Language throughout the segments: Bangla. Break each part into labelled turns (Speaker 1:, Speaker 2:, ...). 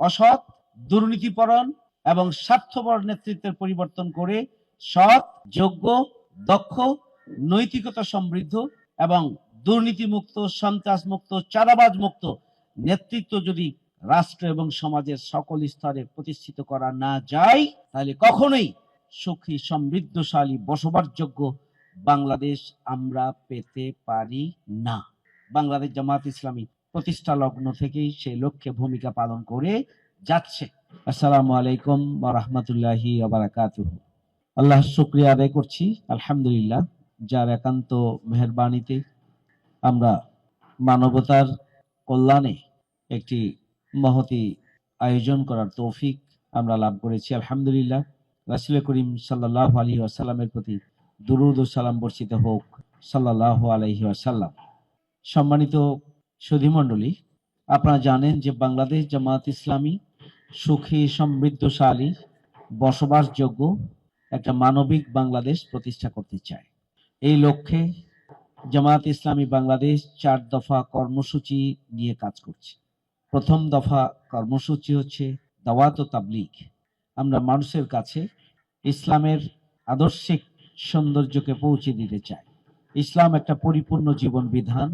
Speaker 1: অসৎ দুর্নীতিপরণ এবং স্বার্থপর নেতৃত্বের পরিবর্তন করে সৎ, যোগ্য, দক্ষ, নৈতিকতা সমৃদ্ধ এবং দুর্নীতিমুক্ত, সন্ত্রাসমুক্ত চাঁদাবাজ মুক্ত নেতৃত্ব যদি রাষ্ট্র এবং সমাজের সকল স্তরে প্রতিষ্ঠিত করা না যায়, তাহলে কখনোই সুখী সমৃদ্ধশালী, বসবাসযোগ্য বাংলাদেশ আমরা পেতে পারি না। বাংলাদেশ জামাত ইসলামী প্রতিষ্ঠা লগ্ন থেকেই সেই লক্ষ্যে ভূমিকা পালন করে যাচ্ছে। আসসালামু আলাইকুম রাহমাতুল্লাহি ওয়া বারাকাতুহু। আল্লাহ শুক্রিয়া আদায় করছি, আলহামদুলিল্লাহ, যার একান্ত মেহেরবানিতে আমরা মানবতার কল্যাণে একটি মহতি আয়োজন করার তৌফিক আমরা লাভ করেছি, আলহামদুলিল্লাহ। রাসুল করিম সাল্লাহ আলী আসাল্লামের প্রতি দুরুদ ও সালাম বর্ষিত হোক সাল্লাহ আলহি আসাল্লাম সম্মানিত সুধীমণ্ডলী, আপনারা জানেন যে বাংলাদেশ জামাত ইসলামী সুখী, সমৃদ্ধশালী, বসবাসযোগ্য একটা মানবিক বাংলাদেশ প্রতিষ্ঠা করতে চায়। এই লক্ষ্যে জামাত ইসলামী বাংলাদেশ চার দফা কর্মসূচি নিয়ে কাজ করছে। প্রথম দফা কর্মসূচি হচ্ছে দাওয়াত ও তাবলিগ। আমরা মানুষের কাছে ইসলামের আদর্শিক সৌন্দর্যকে পৌঁছে দিতে চাই। ইসলাম একটা পরিপূর্ণ জীবন বিধান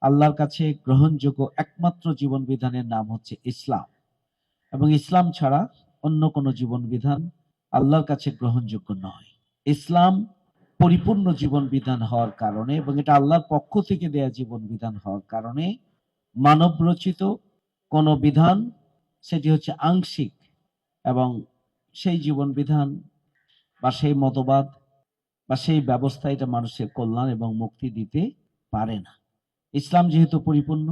Speaker 1: আল্লাহর কাছে গ্রহণযোগ্য একমাত্র জীবন বিধানের নাম হচ্ছে ইসলাম। এবং ইসলাম ছাড়া অন্য কোনো জীবন বিধান আল্লাহর কাছে গ্রহণযোগ্য নয়। ইসলাম পরিপূর্ণ জীবন বিধান হওয়ার কারণে এবং এটা আল্লাহর পক্ষ থেকে দেয়া জীবন বিধান হওয়ার কারণে মানব রচিত কোনো বিধান সেটি হচ্ছে আংশিক এবং সেই জীবন বিধান বা সেই মতবাদ বা সেই ব্যবস্থা এটা মানুষের কল্যাণ এবং মুক্তি দিতে পারে না। ইসলাম যেহেতু পরিপূর্ণ,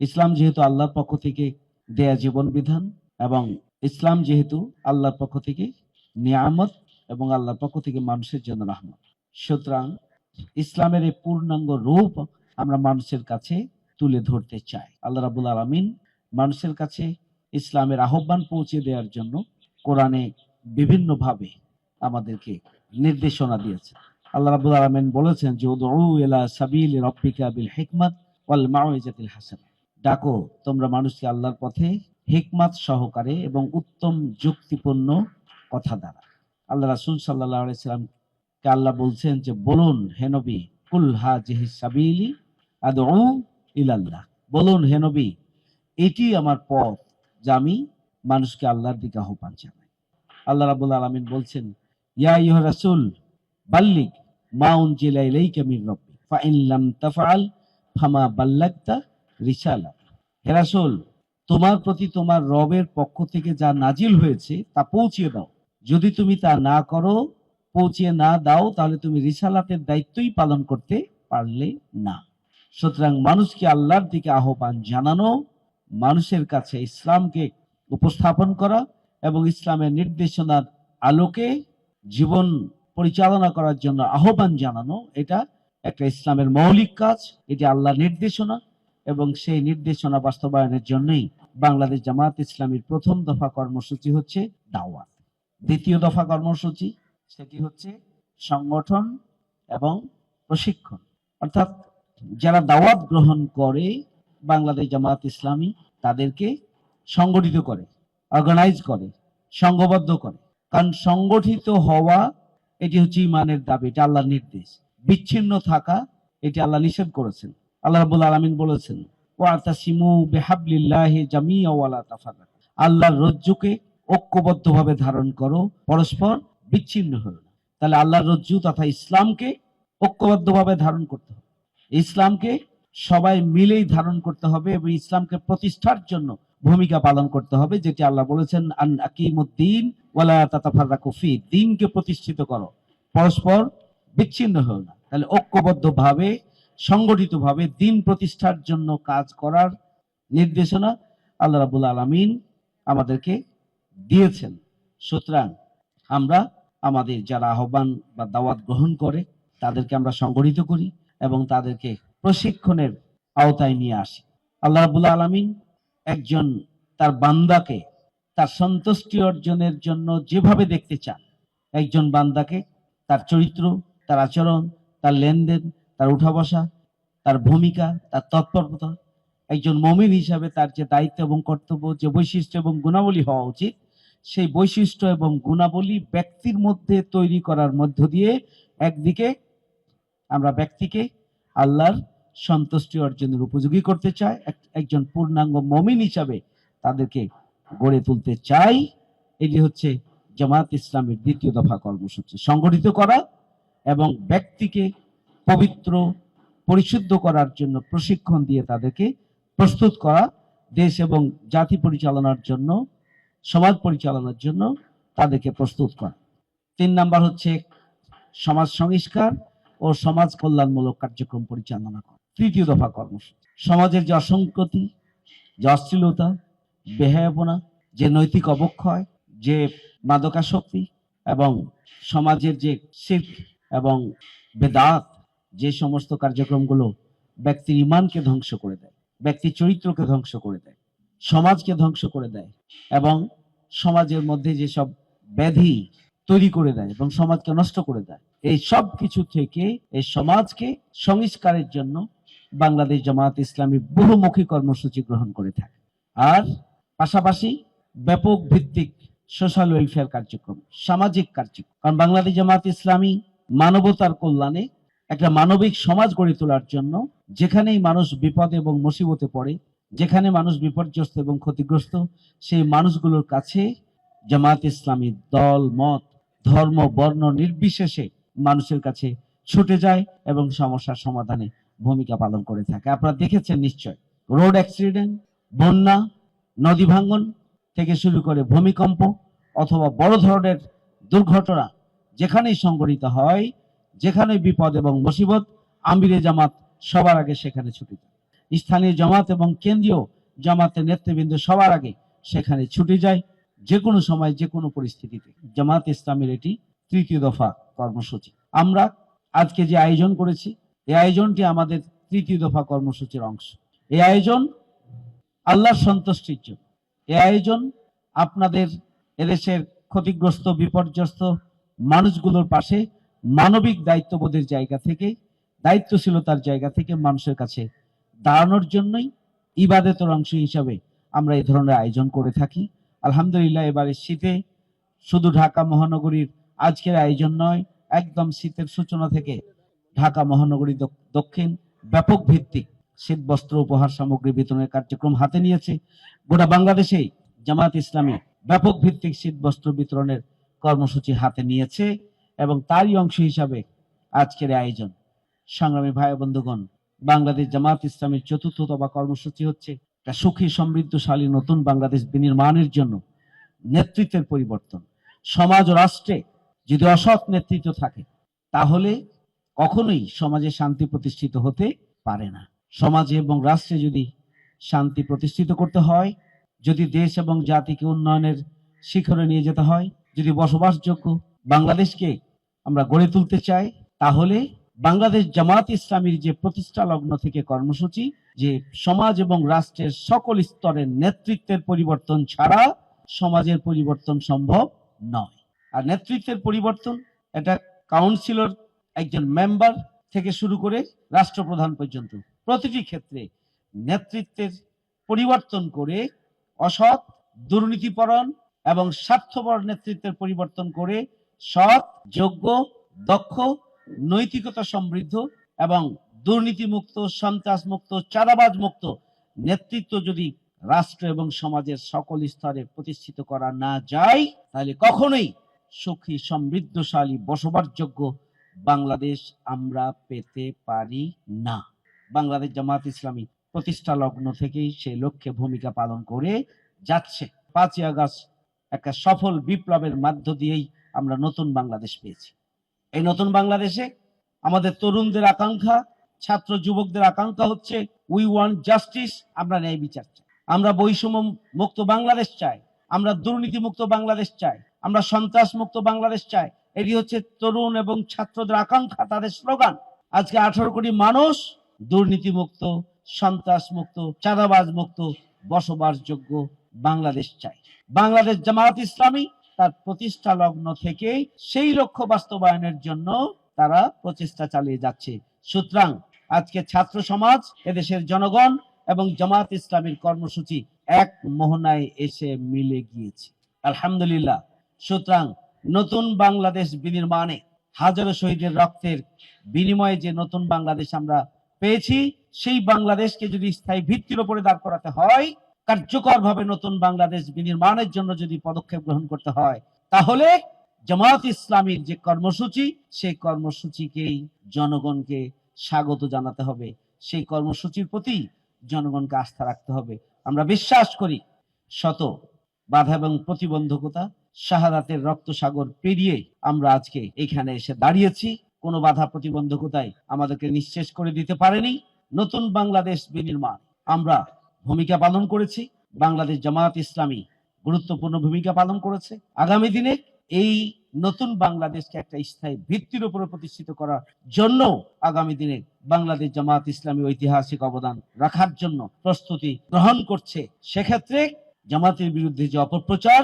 Speaker 1: ইসলাম যেহেতু আল্লাহর পক্ষ থেকে দেয়া জীবন বিধান এবং ইসলাম যেহেতু আল্লাহর পক্ষ থেকে নিয়ামত এবং আল্লাহর পক্ষ থেকে মানুষের জন্য রহমত। সুতরাং ইসলামের এই পূর্ণাঙ্গ রূপ আমরা মানুষের কাছে তুলে ধরতে চাই। আল্লাহ রাবুল আলমিন মানুষের কাছে ইসলামের আহ্বান পৌঁছে দেওয়ার জন্য কোরআনে বিভিন্নভাবে আমাদেরকে নির্দেশনা দিয়েছে আল্লাহ রাবুল আলমিন বলেছেন যে ইলা সাবিল রব্বিকা বিল হিকমাত ওয়াল মাউইজাতিল হাসান। ডাকো, তোমরা মানুষকে আল্লাহর পথে হিকমাত সহকারে এবং উত্তম যুক্তিপূর্ণ কথা দ্বারা। আল্লাহ রাসূল সাল্লাল্লাহু আলাইহি সাল্লামকে আল্লাহ বলছেন যে, বলুন হে নবী, কুল হাজিহি সাবিলি আদউ ইলাল্লাহ। বলুন হে নবী, এটি আমার পথ যা আমি মানুষকে আল্লাহর দিকে আহ্বান জানাই। আল্লাহ রাবুল আলমিন বলছেন, ইয়া ইহ রাসুল বাল্লিক, মা উনজিলা ইলাইকা মির রাব্বি ফা ইন লাম তাফআল ফামা বাল্লাগতা রিসালা। হে রাসূল, তোমার প্রতি তোমার রবের পক্ষ থেকে যা নাজিল হয়েছে তা পৌঁছিয়ে দাও। যদি তুমি তা না করো, পৌঁছিয়ে না দাও, তাহলে তুমি রিসালাতের দায়িত্বই পালন করতে পারলে না। সুতরাং মানুষকে আল্লাহর দিকে আহ্বান জানানো, মানুষের কাছে ইসলামকে উপস্থাপন করা এবং ইসলামের নির্দেশনার আলোকে জীবন পরিচালনা করার জন্য আহ্বান জানানো, এটা একটা ইসলামের মৌলিক কাজ, এটি আল্লাহর নির্দেশনা এবং সেই নির্দেশনা বাস্তবায়নের জন্যই বাংলাদেশ জামাত ইসলামীর প্রথম দফা কর্মসূচি হচ্ছে দাওয়াত। দ্বিতীয় দফা কর্মসূচি, সেটি হচ্ছে সংগঠন এবং প্রশিক্ষণ। অর্থাৎ যারা দাওয়াত গ্রহণ করে বাংলাদেশ জামাত ইসলামী, তাদেরকে সংগঠিত করে অর্গানাইজ করে, সংঘবদ্ধ করে। কারণ সংগঠিত হওয়া এটি হচ্ছে ইমানের দাবি, এটা আল্লাহর নির্দেশ। বিচ্ছিন্ন থাকা, এটি আল্লাহ নিষেধ করেছেন। আল্লাহ রাব্বুল আলামিন বলেছেন আল্লাহর রজ্জুকে ঐক্যবদ্ধভাবে ধারণ করো, পরস্পর বিচ্ছিন্ন হলো তাহলে আল্লাহর রজ্জু তথা ইসলামকে ঐক্যবদ্ধভাবে ধারণ করতে হবে। ইসলামকে সবাই মিলেই ধারণ করতে হবে এবং ইসলামকে প্রতিষ্ঠার জন্য ভূমিকা পালন করতে হবে, যেটি আল্লাহ বলেছেন, আন আকিমুদ্দিন ওয়ালা তাতাফাররাকু ফি দিনকে প্রতিষ্ঠিত করো। পরস্পর বিচ্ছিন্ন হও না। তাহলে ঐক্যবদ্ধভাবে, সংগঠিতভাবে দিন প্রতিষ্ঠার জন্য কাজ করার নির্দেশনা আল্লাহ রাবুল আলামিন আমাদেরকে দিয়েছেন। সুতরাং আমরা আমাদের যারা আহ্বান বা দাওয়াত গ্রহণ করে, তাদেরকে আমরা সংগঠিত করি এবং তাদেরকে প্রশিক্ষণের আওতায় নিয়ে আসি। আল্লাহ রাবুল আলামিন একজন তার বান্দাকে তার সন্তুষ্টি অর্জনের জন্য যেভাবে দেখতে চান, একজন বান্দাকে তার চরিত্র, তার আচরণ, তার লেনদেন, তার উঠা বসা তার ভূমিকা, তার তৎপরতা, একজন মমিন হিসাবে তার যে দায়িত্ব এবং কর্তব্য, যে বৈশিষ্ট্য এবং গুণাবলী হওয়া উচিত, সেই বৈশিষ্ট্য এবং গুণাবলী ব্যক্তির মধ্যে তৈরি করার মধ্য দিয়ে একদিকে আমরা ব্যক্তিকে আল্লাহর সন্তুষ্টি অর্জনের উপযোগী করতে চায়, এক- একজন পূর্ণাঙ্গ মমিন হিসাবে তাদেরকে গড়ে তুলতে চাই। এটি হচ্ছে জামাত ইসলামের দ্বিতীয় দফা কর্মসূচি। সংগঠিত করা এবং ব্যক্তিকে পবিত্র, পরিশুদ্ধ করার জন্য প্রশিক্ষণ দিয়ে তাদেরকে প্রস্তুত করা, দেশ এবং জাতি পরিচালনার জন্য, সমাজ পরিচালনার জন্য তাদেরকে প্রস্তুত করা। তিন নাম্বার হচ্ছে সমাজ সংস্কার ও সমাজ কল্যাণমূলক কার্যক্রম পরিচালনা করা। তৃতীয় দফা কর্মসূচি। সমাজের যে অসংগতি, যে অশ্লীলতা, বেহায়াপনা, যে নৈতিক অবক্ষয়, যে মাদকাসক্তি এবং সমাজের যে শিল্প এবং বেদাত, যে সমস্ত কার্যক্রমগুলো ব্যক্তির ইমানকে ধ্বংস করে দেয়, ব্যক্তির চরিত্রকে ধ্বংস করে দেয়, সমাজকে ধ্বংস করে দেয় এবং সমাজের মধ্যে যেসব ব্যাধি তৈরি করে দেয় এবং সমাজকে নষ্ট করে দেয়, এই সব কিছু থেকে এই সমাজকে সংস্কারের জন্য বাংলাদেশ জামাত ইসলামী বহুমুখী কর্মসূচি গ্রহণ করে থাকে। আর পাশাপাশি ব্যাপক ভিত্তিক সোশ্যাল ওয়েলফেয়ার কার্যক্রম, সামাজিক কার্যক্রম। কারণ বাংলাদেশ জামাত ইসলামী মানবতার কল্যাণে একটা মানবিক সমাজ গড়ে তোলার জন্য যেখানেই মানুষ বিপদ এবং মুসিবতে পড়ে, যেখানে মানুষ বিপর্যস্ত এবং ক্ষতিগ্রস্ত, সেই মানুষগুলোর কাছে জামাত ইসলামী দল, মত, ধর্ম, বর্ণ নির্বিশেষে মানুষের কাছে ছুটে যায় এবং সমস্যার সমাধানে ভূমিকা পালন করে থাকে। আপনারা দেখেছেন নিশ্চয় রোড অ্যাক্সিডেন্ট বন্যা, নদী ভাঙ্গন থেকে শুরু করে ভূমিকম্প অথবা বড় ধরনের দুর্ঘটনা যেখানেই সংঘটিত হয় যেখানে বিপদ এবং মুসিবত, আমিরে জামাত সবার আগে সেখানে ছুটে যায়। স্থানীয় জামাত এবং কেন্দ্রীয় জামাতের নেতৃবৃন্দ সবার আগে সেখানে ছুটে যায় যে কোনো সময় যে কোনো পরিস্থিতিতে। জামাত ইসলামের এটি তৃতীয় দফা কর্মসূচি। আমরা আজকে যে আয়োজন করেছি এই আয়োজনটি আমাদের তৃতীয় দফা কর্মসূচির অংশ। এই আয়োজন আল্লাহর সন্তুষ্টির জন্য। এই আয়োজন আপনাদের এদেশের ক্ষতিগ্রস্ত, বিপর্যস্ত মানুষগুলোর পাশে মানবিক দায়িত্ববোধের জায়গা থেকে, দায়িত্বশীলতার জায়গা থেকে মানুষের কাছে দাঁড়ানোর জন্যই ইবাদতের অংশ হিসাবে আমরা এই ধরনের আয়োজন করে থাকি। আলহামদুলিল্লাহ, এবারে শীতে শুধু ঢাকা মহানগরীর আজকের আয়োজন নয়, একদম শীতের সূচনা থেকে ঢাকা মহানগরী দক- দক্ষিণ ব্যাপক ভিত্তিক শীত, বস্ত্র, উপহার সামগ্রী বিতরণের কার্যক্রম হাতে নিয়েছে। গোটা বাংলাদেশে জামাত ইসলামী ব্যাপক ভিত্তিক শীত, বস্ত্র বিতরণের কর্মসূচি হাতে নিয়েছে এবং তারই অংশ হিসাবে আজকের আয়োজন। সংগ্রামী ভাই বন্ধুগণ, বাংলাদেশ জামাত ইসলামের চতুর্থ দফা কর্মসূচি হচ্ছে একটা সুখী, সমৃদ্ধশালী, নতুন বাংলাদেশ বিনির্মাণের জন্য নেতৃত্বের পরিবর্তন। সমাজ ও রাষ্ট্রে যদি অসৎ নেতৃত্ব থাকে, তাহলে কখনোই সমাজে শান্তি প্রতিষ্ঠিত হতে পারে না। সমাজে এবং রাষ্ট্রে যদি শান্তি প্রতিষ্ঠিত করতে হয়, যদি দেশ এবং জাতিকে উন্নয়নের শিখরে নিয়ে যেতে হয়, যদি বসবাসযোগ্য বাংলাদেশকে আমরা গড়ে তুলতে চাই, তাহলে বাংলাদেশ জামাত ইসলামীর যে প্রতিষ্ঠা লগ্ন থেকে কর্মসূচি, যে সমাজ এবং রাষ্ট্রের সকল স্তরের নেতৃত্বের পরিবর্তন ছাড়া সমাজের পরিবর্তন সম্ভব নয়। আর নেতৃত্বের পরিবর্তন, এটা কাউন্সিলর একজন মেম্বার থেকে শুরু করে রাষ্ট্রপ্রধান পর্যন্ত প্রতিটি ক্ষেত্রে নেতৃত্বের পরিবর্তন করে অসৎ দুর্নীতিপরণ এবং স্বার্থপর নেতৃত্বের পরিবর্তন করে সৎ, যোগ্য, দক্ষ, নৈতিকতা সমৃদ্ধ এবং দুর্নীতিমুক্ত, সন্ত্রাসমুক্ত চাঁদাবাজ মুক্ত নেতৃত্ব যদি রাষ্ট্র এবং সমাজের সকল স্তরে প্রতিষ্ঠিত করা না যায়, তাহলে কখনোই সুখী, সমৃদ্ধশালী, বসবাসযোগ্য বাংলাদেশ আমরা পেতে পারি না। বাংলাদেশ জামাত ইসলামী প্রতিষ্ঠা লগ্ন থেকেই সেই লক্ষ্যে ভূমিকা পালন করে যাচ্ছে। পাঁচই আগস্ট একটা সফল বিপ্লবের মাধ্য দিয়েই আমরা নতুন বাংলাদেশ পেয়েছি। এই নতুন বাংলাদেশে আমাদের তরুণদের আকাঙ্ক্ষা, ছাত্র যুবকদের আকাঙ্ক্ষা হচ্ছে উই ওয়ান্ট জাস্টিস আমরা ন্যায় বিচার চাই। আমরা বৈষম্য মুক্ত বাংলাদেশ চাই। আমরা দুর্নীতি মুক্ত বাংলাদেশ চাই। আমরা সন্ত্রাস মুক্ত বাংলাদেশ চাই। এটি হচ্ছে তরুণ এবং ছাত্রদের আকাঙ্ক্ষা, তাদের স্লোগান। আজকে আঠারো কোটি মানুষ দুর্নীতি মুক্ত সন্ত্রাস মুক্ত চাঁদাবাজ মুক্ত বসবাসযোগ্য বাংলাদেশ চাই বাংলাদেশ জামাত ইসলামী তার প্রতিষ্ঠা লগ্ন থেকে সেই লক্ষ্য বাস্তবায়নের জন্য তারা প্রচেষ্টা চালিয়ে যাচ্ছে। সুতরাং আজকে ছাত্র সমাজ, এদেশের জনগণ এবং জামাত ইসলামীর কর্মসূচি এক মোহনায় এসে মিলে গিয়েছে। আলহামদুলিল্লাহ। সুতরাং নতুন বাংলাদেশ বিনির্মাণে হাজারো শহীদের রক্তের বিনিময়ে যে নতুন বাংলাদেশ আমরা পেয়েছি, সেই বাংলাদেশকে যদি স্থায়ী ভিত্তির উপরে দাঁড় করাতে হয়, কার্যকরভাবে নতুন বাংলাদেশ বিনির্মাণের জন্য যদি পদক্ষেপ গ্রহণ করতে হয়, তাহলে জামাত ইসলামীর যে কর্মসূচি, সেই কর্মসূচিকেই জনগণকে স্বাগত জানাতে হবে। সেই কর্মসূচির প্রতি জনগণকে আস্থা রাখতে হবে। আমরা বিশ্বাস করি শত বাধা এবং প্রতিবন্ধকতা শাহাদাতের রক্ত সাগর পেরিয়ে আমরা আজকে এখানে এসে দাঁড়িয়েছি। কোনো বাধা প্রতিবন্ধকতায় আমাদেরকে নিঃশেষ করে দিতে পারেনি। নতুন বাংলাদেশ বিনির্মাণ আমরা ভূমিকা পালন করেছি। বাংলাদেশ জামাত ইসলামী গুরুত্বপূর্ণ ভূমিকা পালন করেছে। আগামী দিনে এই নতুন বাংলাদেশকে একটা স্থায়ী ভিত্তির উপরে প্রতিষ্ঠিত করার জন্য আগামী দিনে বাংলাদেশ জামাত ইসলামী ঐতিহাসিক অবদান রাখার জন্য প্রস্তুতি গ্রহণ করছে। সেক্ষেত্রে জামাতের বিরুদ্ধে যে অপপ্রচার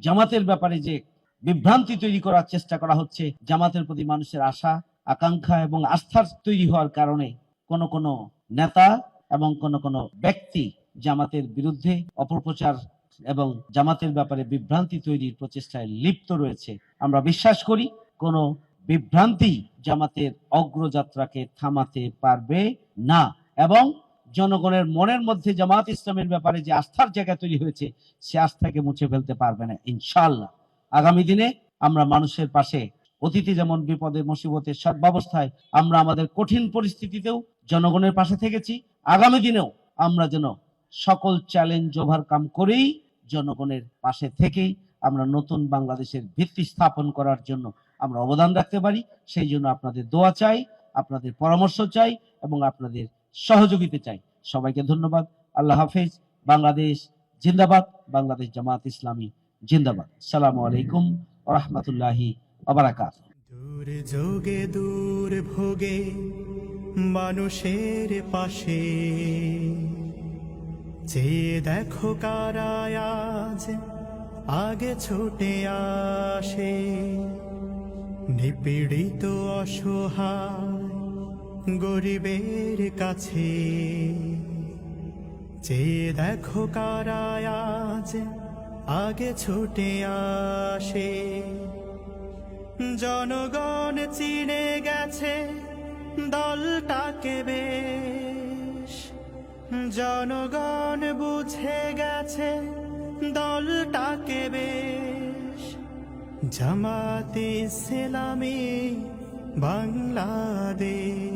Speaker 1: জামাতের ব্যাপারে যে বিভ্রান্তি তৈরি করার চেষ্টা করা হচ্ছে, জামাতের প্রতি মানুষের আশা, আকাঙ্ক্ষা এবং আস্থার তৈরি হওয়ার কারণে কোন কোন নেতা এবং কোন কোন ব্যক্তি জামাতের বিরুদ্ধে অপপ্রচার এবং জামাতের ব্যাপারে বিভ্রান্তি তৈরির প্রচেষ্টায় লিপ্ত রয়েছে। আমরা বিশ্বাস করি কোনো বিভ্রান্তি জামাতের অগ্রযাত্রাকে থামাতে পারবে না এবং জনগণের মনের মধ্যে জামাত ইসলামের ব্যাপারে যে আস্থার জায়গা তৈরি হয়েছে, সে আস্থাকে মুছে ফেলতে পারবে না ইনশাল্লাহ আগামী দিনে আমরা মানুষের পাশে, অতীতে যেমন বিপদে মুসিবতের সদ্ব্যবস্থায় আমরা আমাদের কঠিন পরিস্থিতিতেও জনগণের পাশে থেকেছি, আগামী দিনেও আমরা যেন সকল চ্যালেঞ্জ ওভারকাম করেই জনগণের পাশে থেকেই আমরা নতুন বাংলাদেশের ভিত্তি স্থাপন করার জন্য আমরা অবদান রাখতে পারি। সেই জন্য আপনাদের দোয়া চাই, আপনাদের পরামর্শ চাই এবং আপনাদের সহযোগিতা চাই। সবাইকে ধন্যবাদ। আল্লাহ হাফেজ। বাংলাদেশ জিন্দাবাদ। বাংলাদেশ জামাত ইসলামী জিন্দাবাদ। সালামু আলাইকুম রহমতুল্লাহি
Speaker 2: দূর যোগে, দূর ভোগে, মানুষের পাশে। যে দেখো কারায় আজ আগে ছুটে আসে, নিপীড়িত, অসহায় গরিবের কাছে। যে দেখো কারায় আজ আগে ছুটে আসে। জনগণ চিনে গেছে দলটাকে বেশ। জনগণ বুঝে গেছে দলটাকে বেশ। জামাতে ইসলামী বাংলাদেশ।